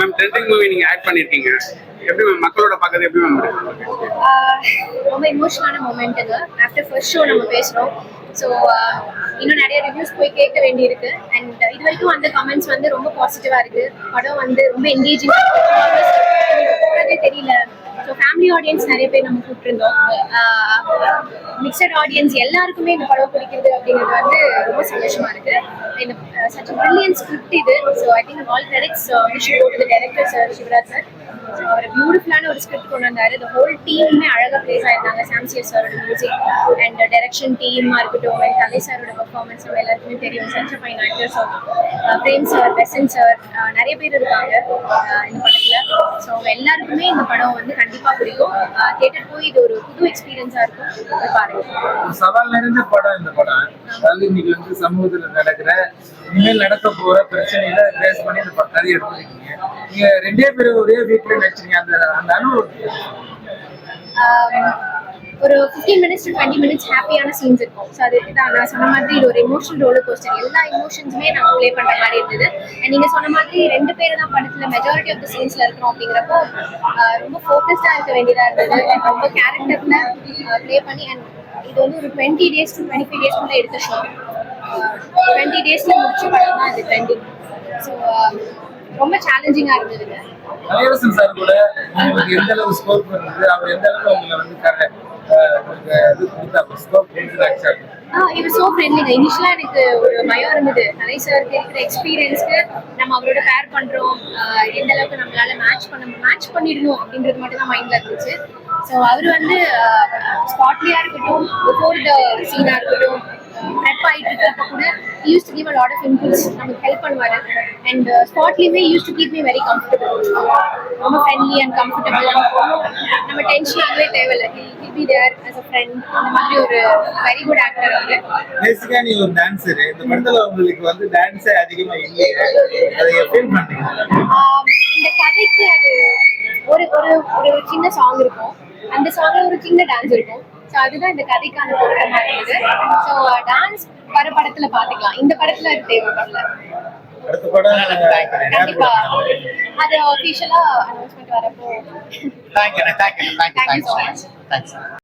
Ma'am trending movie நீங்க act பண்ணிருக்கீங்க. எப்படி மேம் மக்களோட பார்க்கறது எப்படி மேம் இருக்கு? ஆஹ் ரொம்ப இமோஷனலான மூமெண்ட்டுங்க ஆஃப்டர் ஃபர்ஸ்ட் ஷோ நம்ம பேசுகிறோம் ஸோ இன்னும் நிறைய ரிவ்யூஸ் போய் கேட்க வேண்டியிருக்கு. அண்ட் இது வரைக்கும் அந்த கமெண்ட்ஸ் வந்து ரொம்ப பாசிட்டிவாக இருக்கு. படம் வந்து ரொம்ப என்கேஜிங் போகிறதே தெரியல. ஸோ ஃபேமிலி ஆடியன்ஸ் நிறைய பேர் நம்ம கூப்பிட்டுருந்தோம். மிக்சட் ஆடியன்ஸ் எல்லாருக்குமே இந்த படம் பிடிக்கிறது அப்படிங்கிறது வந்து ரொம்ப சந்தோஷமா இருக்கு. இந்த சச் பிரில்லியன் ஸ்கிரிப்ட் இது. So I think all credits wish go to director sir Sivaraj sir பியூட்டிஃபுல்லான ஒரு ஸ்கிரிப்ட் கொண்டு வந்தாரு. இந்த ஹோல் டீமுமே அழகாக பிளேஸ் ஆயிருந்தாங்க. சாம்சியர் சாரோட மியூசிக் அண்ட் டைரக்ஷன் டீமா இருக்கட்டும் அண்ட் கலை சாரோட பர்ஃபார்மன்ஸ் நம்ம எல்லாருக்குமே தெரியும். சஞ்ச பையன் ஆக்டர் சார் பிரேம் சார் பெசன் சார் நிறைய பேர் இருக்காங்க uh, இந்த படத்துல. ஸோ அவங்க எல்லாருக்குமே இந்த படம் வந்து கண்டிப்பா பிடிக்கும் தியேட்டர் uh, போய் இது ஒரு புது எக்ஸ்பீரியன்ஸா இருக்கும். பாருங்க. சவால் நிறைந்த படம் இந்த படம். அதாவது இன்னைக்கு வந்து சமூகத்துல நடக்கிற இனிமேல் நடக்க போற பிரச்சனைகளை பேஸ் பண்ணி இந்த படம் எடுத்துருக்கீங்க நீங்க ரெண்டே பேரும் ஒரே வீட்ல நடிச்சிருக்கீங்க. அந்த அந்த அனுபவம் ஒரு fifteen minutes to twenty minutes ஹாப்பியான சீன்ஸ் இருக்கும். ஸோ அது தான் நான் சொன்ன மாதிரி இது ஒரு எமோஷனல் ரோலர் கோஸ்டர் எல்லா எமோஷன்ஸுமே நாங்கள் ப்ளே பண்ணுற மாதிரி இருந்தது. அண்ட் நீங்கள் சொன்ன மாதிரி ரெண்டு பேர் தான் படத்தில் மெஜாரிட்டி ஆஃப் த சீன்ஸில் இருக்கிறோம் அப்படிங்கிறப்போ ரொம்ப ஃபோக்கஸ்டாக இருக்க வேண்டியதாக இருந்தது. ரொம்ப கேரக்டரில் ப்ளே பண்ணி அண்ட் இது வந்து ஒரு twenty days to twenty five டேஸ்க்குள்ளே எடுத்த ஷோ டுவெண்ட்டி டேஸில் முடிச்ச படம் தான் இது ட்ரெண்டிங் ஸோ ரொம்ப சேலஞ்சிங்காக இருந்ததுங்க. கலையரசன் சார் கூட உங்களுக்கு எந்த அளவு ஸ்கோப் இருந்தது அவர் எந்த அளவுக்கு உங்களை வந்து இது கொடுத்தாங்க இவர் சோ ஃப்ரெண்ட்லிங்க இனிஷியலா எனக்கு ஒரு பயம் இருந்தது. கலை சாருக்கு இருக்கிற எக்ஸ்பீரியன்ஸ்க்கு நம்ம அவரோட பேர் பண்றோம். ஆஹ் எந்த அளவுக்கு நம்மளால மேட்ச் பண்ண மேட்ச் பண்ணிடணும் அப்படின்றது மட்டும் தான் மைண்ட்ல இருந்துச்சு. ஸோ அவர் வந்து ஸ்பாட்லியா இருக்கட்டும் பிஃபோர் த சீனா இருக்கட்டும் ப்ரெப் ஆயிட்டு இருக்கிறப்ப கூட use to give a lot of inputs நமக்கு ஹெல்ப் பண்ணுவாரு. And ஸ்பாட்லேயுமே use to keep me very comfortable ரொம்ப ஃப்ரெண்ட்லி அண்ட் கம்ஃபர்டபுள் நம்ம டென்ஷன் ஆகவே தேவையில்லை. He'll be there as a friend. அந்த மாதிரி ஒரு வெரி குட் ஆக்டர் அவரு. பேசிக்கா நீ ஒரு டான்சர் இந்த படத்துல உங்களுக்கு வந்து டான்ஸே அதிகமா இல்லையே. அதை ஃபீல் பண்றீங்க ஆஹ் இந்த கதைக்கு அது ஒரு ஒரு ஒரு சின்ன சாங் இருக்கும். அந்த சாங்ல ஒரு சின்ன டான்ஸ் இருக்கும். ஸோ அதுதான் இந்த கதைக்கான பொருத்தமா இருந்தது. ஸோ டான்ஸ் வர படத்துல பாத்துக்கலாம். இந்த படத்துல தேவைப்படல அடுத்த படம் கண்டிப்பா. அது அஃபிஷியலா அனௌன்ஸ்மெண்ட் வரப்போ. You, thank you, Thank